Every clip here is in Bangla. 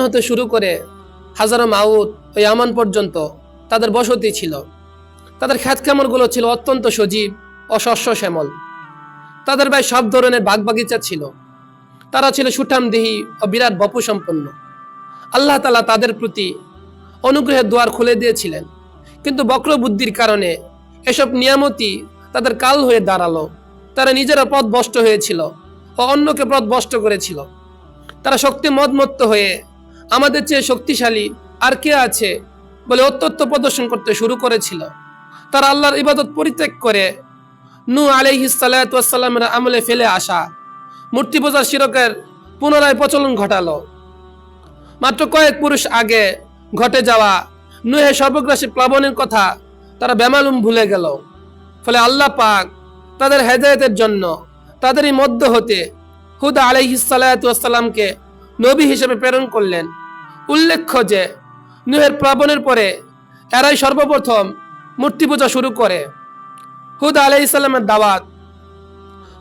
হতে শুরু করে ইয়ামান পর্যন্ত তাদের বসতি ছিল। তাদের খ্যাত ছিল অত্যন্ত সজীব ও শস্য শ্যামল তাদের ভাই সব ধরনের বাগ বাগিচা ছিল। তারা ছিল সুঠামদেহী ও বিরাট বপু সম্পন্ন আল্লাহ তালা তাদের প্রতি অনুগ্রহের দুয়ার খুলে দিয়েছিলেন। কিন্তু বক্র বুদ্ধির কারণে এসব নিয়ামতি তাদের কাল হয়ে দাঁড়াল। তারা নিজেরা পথ বষ্ট হয়েছিল ও অন্যকে পথ বষ্ট করেছিল। তারা শক্তি মদমত্ত হয়ে আমাদের চেয়ে শক্তিশালী আর কে আছে বলে অত্যত্ব প্রদর্শন করতে শুরু করেছিল। তারা আল্লাহর ইবাদত পরিত্যাগ করে নু আলাইহিসাল্লামের আমলে ফেলে আসা মূর্তি পূজার শিরকের পুনরায় প্রচলন ঘটালো। মাত্র কয়েক পুরুষ আগে ঘটে যাওয়া নুহে সর্বগ্রাসী প্লাবনের কথা তারা বেমালুম ভুলে গেল। ফলে আল্লাহ পাক তাদের হেদায়তের জন্য তাদেরই মধ্য হতে হুদা আলাইহিসাল্লামকে নবী হিসেবে প্রেরণ করলেন। উল্লেখ্য যে নুহের প্লাবনের পরে এরাই সর্বপ্রথম মূর্তি পূজা শুরু করে। হুদা আলাইসাল্লামের দাওয়াত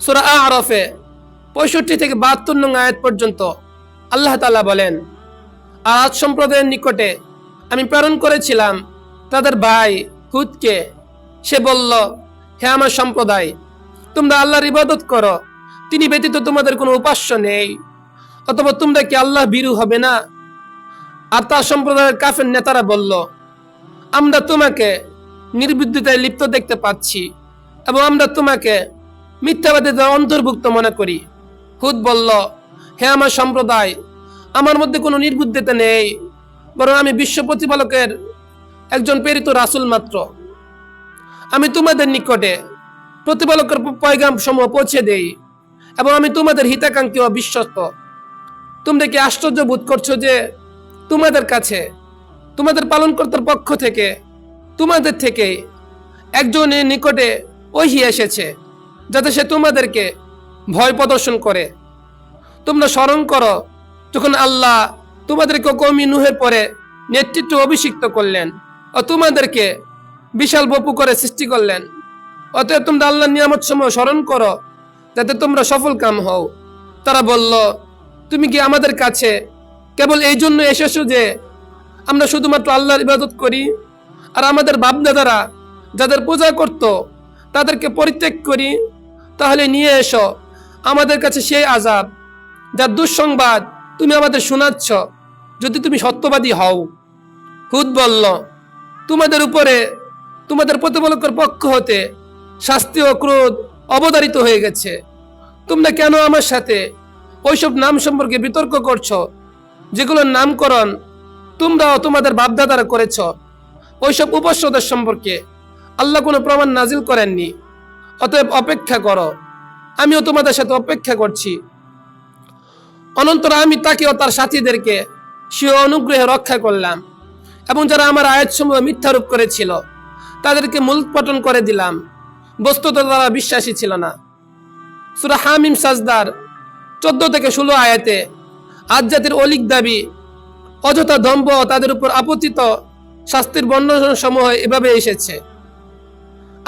সুরা আরফে পঁয়ষট্টি থেকে বাহাত্তর নং আয়াত পর্যন্ত আল্লাহ তালা বলেন, আজ সম্প্রদায়ের নিকটে আমি প্রেরণ করেছিলাম তাদের ভাই হুদকে। সে বলল, হে আমার সম্প্রদায়, তোমরা আল্লাহর ইবাদত করো, তিনি ব্যতীত তোমাদের কোনো উপাস্য নেই, অথবা তোমরা কি আল্লাহ বিরু হবে না? আর তার সম্প্রদায়ের কাফের নেতারা বলল, আমরা তোমাকে নির্বুদ্ধিতায় লিপ্ত দেখতে পাচ্ছি, এবং আমরা তোমাকে মিথ্যাবাদীদের অন্তর্ভুক্ত মনে করি। হুদ বলল, হে আমার সম্প্রদায়, আমার মধ্যে কোনো নির্বুদ্ধিতা নেই, বরং আমি বিশ্ব প্রতিপালকের একজন প্রেরিত রাসুল মাত্র। আমি তোমাদের নিকটে প্রতিপালকের পয়গাম সমূহ পৌঁছে দেই এবং আমি তোমাদের হিতাকাঙ্ক্ষী ও বিশ্বস্ত। তোমরা কি আশ্চর্য বোধ করছ যে তোমাদের কাছে, তোমাদের পালনকর্তার পক্ষ থেকে, তোমাদের থেকে একজনের নিকটে ওহি এসেছে, যাতে সে তোমাদেরকে ভয় প্রদর্শন করে। তোমরা স্মরণ করো, যখন আল্লাহ তোমাদেরকে কমি নুহের পরে নেতৃত্ব অভিষিক্ত করলেন ও তোমাদেরকে বিশাল বপু করে সৃষ্টি করলেন। অতএব তোমরা আল্লাহ নিয়ামত সময় স্মরণ করো, যাতে তোমরা সফল কাম হও। তারা বলল, তুমি কি আমাদের কাছে কেবল এই জন্য এসেছ যে আমরা শুধুমাত্র আল্লাহর ইবাদত করি? আর আমাদের বাপদাদারা যাদের পূজা করত, তাদেরকে পরিত্যাগ করি? তাহলে নিয়ে এসো আমাদের কাছে সেই আজাব যার দুঃসংবাদ তুমি আমাদের শোনাচ্ছ, যদি তুমি সত্যবাদী হও। হুদ বলল, তোমাদের উপরে, তোমাদের প্রতিপালকের পক্ষ হতে শাস্তি ও ক্রোধ অবতারিত হয়ে গেছে। তোমরা কেন আমার সাথে ওইসব নাম সম্পর্কে বিতর্ক করছ? যেগুলোর নামকরণ তোমরাও তোমাদের বাপদাদারা করেছ। ওইসব উপাস্যদের সম্পর্কে আল্লাহ কোনো প্রমাণ নাজিল করেননি। অতএব অপেক্ষা করো। আমিও তোমাদের সাথে অপেক্ষা করছি। অনন্তর আমি তাকে ও তার সাথীদেরকে সে অনুগ্রহে রক্ষা করলাম এবং যারা আমার আয়াতসমূহ মিথ্যারূপ করেছিল, তাদেরকে মূলপটন করে দিলাম। বস্তুত তারা বিশ্বাসী ছিল না। সুরা হামিম সাজদার চোদ্দ থেকে ষোলো আয়াতে আজ জাতির অলিক দাবি, অযথা দম্ভ তাদের উপর আপতিত শাস্তির বর্ণনা সমূহ এভাবে এসেছে।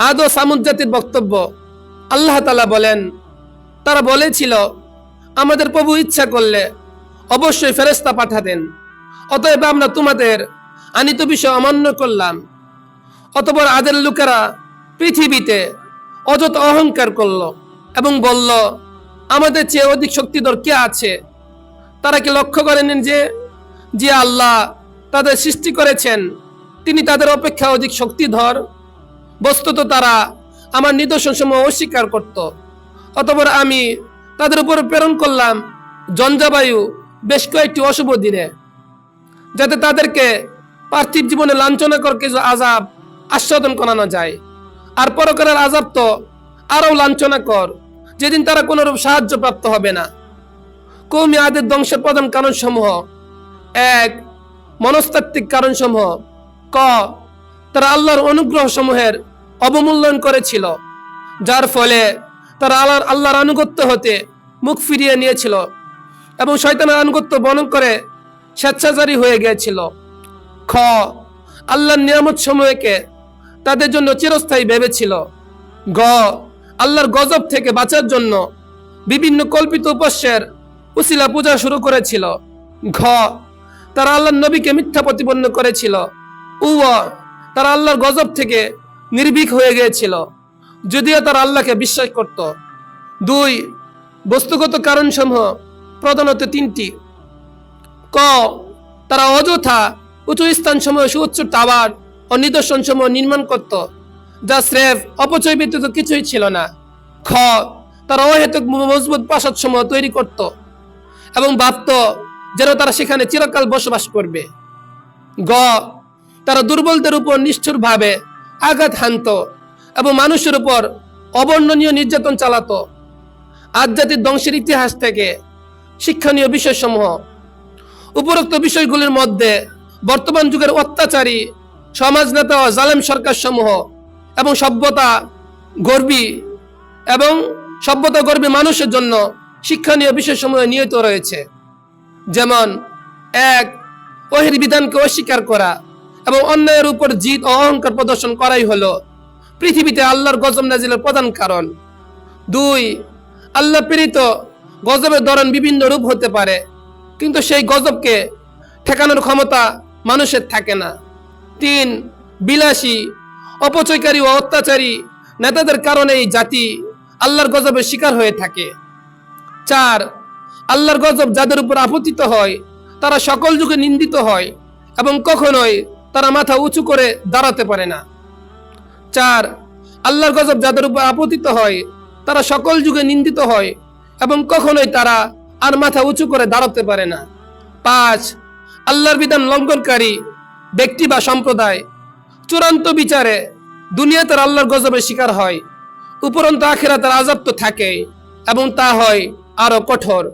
আদ সামুদ জাতির বক্তব্য আল্লাহ তালা বলেন, তারা বলেছিল, আমাদের প্রভু ইচ্ছা করলে অবশ্যই ফেরেস্তা পাঠাতেন। অতএব আমরা তোমাদের আনিত বিষয় অমান্য করলাম। অতপর আদের লোকেরা পৃথিবীতে অযথ অহংকার করল এবং বলল, আমাদের চেয়ে অধিক শক্তিধর কে আছে? তারা কি লক্ষ্য করেন যে যে আল্লাহ তাদের সৃষ্টি করেছেন, তিনি তাদের অপেক্ষা অধিক শক্তিধর? বস্তুত তারা আমার নিদর্শন সমূহ অস্বীকার করত। অতপর আমি তাদের উপর প্রেরণ করলাম জঞ্জাবায়ু বেশ কয়েকটি অশুভ দিনে, যাতে তাদেরকে পার্থিব জীবনে লাঞ্ছনাকর কিছু আজাব আস্বাদন করানো যায়। আর পরকারের আজাব তো আরও লাঞ্ছনাকর, যেদিন তারা কোনোরূপ সাহায্য প্রাপ্ত হবে না। কৌমি আদের ধ্বংসের প্রধান কারণসমূহ এক, মনস্তাত্ত্বিক কারণসমূহ। ক, তারা আল্লাহর অনুগ্রহ সমূহের অবমূল্যায়ন করেছিল, যার ফলে তারা আল্লাহর আল্লাহর আনুগত্য হতে মুখ ফিরিয়ে নিয়েছিল এবং শয়তানের আনুগত্য বনন করে স্বেচ্ছাচারী হয়ে গিয়েছিল। খ, আল্লাহর নিয়ামত সমূহকে তাদের জন্য চিরস্থায়ী ভেবেছিল। গ, আল্লাহর গজব থেকে বাঁচার জন্য বিভিন্ন কল্পিত উপস্যের উসিলা পূজা শুরু করেছিল। ঘ, তারা আল্লাহর নবীকে মিথ্যা প্রতিপন্ন করেছিল। উ, তারা আল্লাহর গজব থেকে নির্ভীক হয়ে গিয়েছিল। যদিও তারা আল্লাহকে বিশ্বাস করত। দুই, বস্তুগত কারণসমূহ প্রধানত তিনটি। ক, তারা অযথা উঁচু স্থানসমূহ, সুউচ্চ টাওয়ার ও নিদর্শন সমূহ নির্মাণ করত, যা স্রেফ অপচয় ব্যতীত কিছুই ছিল না। খ, তারা অহেতুক মজবুত প্রাসাদ সমূহ তৈরি করত এবং ভাবত যেন তারা সেখানে চিরকাল বসবাস করবে। গ, তারা দুর্বলদের উপর নিষ্ঠুরভাবে আঘাত হানত এবং মানুষের উপর অবর্ণনীয় নির্যাতন চালাতো। আধ্যাত্মিক ধ্বংসের ইতিহাস থেকে শিক্ষণীয় বিষয়সমূহ, উপরোক্ত বিষয়গুলির মধ্যে বর্তমান যুগের অত্যাচারী সমাজ নেতা ও জালেম সরকার সমূহ এবং সভ্যতা গর্বী এবং সভ্যতা গর্বী মানুষের জন্য শিক্ষণীয় বিষয়সমূহ নিয়ত রয়েছে। যেমন, এক ওহির বিধানকে অস্বীকার করা। এবং অন্যায়ের উপর জিত ও অহংকার প্রদর্শন করাই হলো। পৃথিবীতে আল্লাহর গজব নাজিলের প্রধান কারণ। দুই, আল্লাহ প্রেরিত গজবের ধরন বিভিন্ন রূপ হতে পারে, কিন্তু সেই গজবকে ঠেকানোর ক্ষমতা মানুষের থাকে না। তিন, বিলাসী, অপচয়কারী ও অত্যাচারী নেতাদের কারণে এই জাতি আল্লাহর গজবের শিকার হয়ে থাকে। চার, আল্লাহর গজব যাদের উপর আপতিত হয়, তারা সকল যুগে নিন্দিত হয় এবং কখনোই তারা মাথা উঁচু করে দাঁড়াতে পারে না। চার, আল্লাহর গজব যাদের উপর আপতিত হয়, তারা সকল যুগে নিন্দিত হয় এবং কখনোই তারা আর মাথা উঁচু করে দাঁড়াতে পারে না। পাঁচ, আল্লাহর বিধান লঙ্ঘনকারী ব্যক্তি বা সম্প্রদায়। চূড়ান্ত বিচারে দুনিয়া তার আল্লাহর গজবের শিকার হয়, উপরন্ত আখেরা তার আজাব তো থাকে এবং তা হয় আরও কঠোর।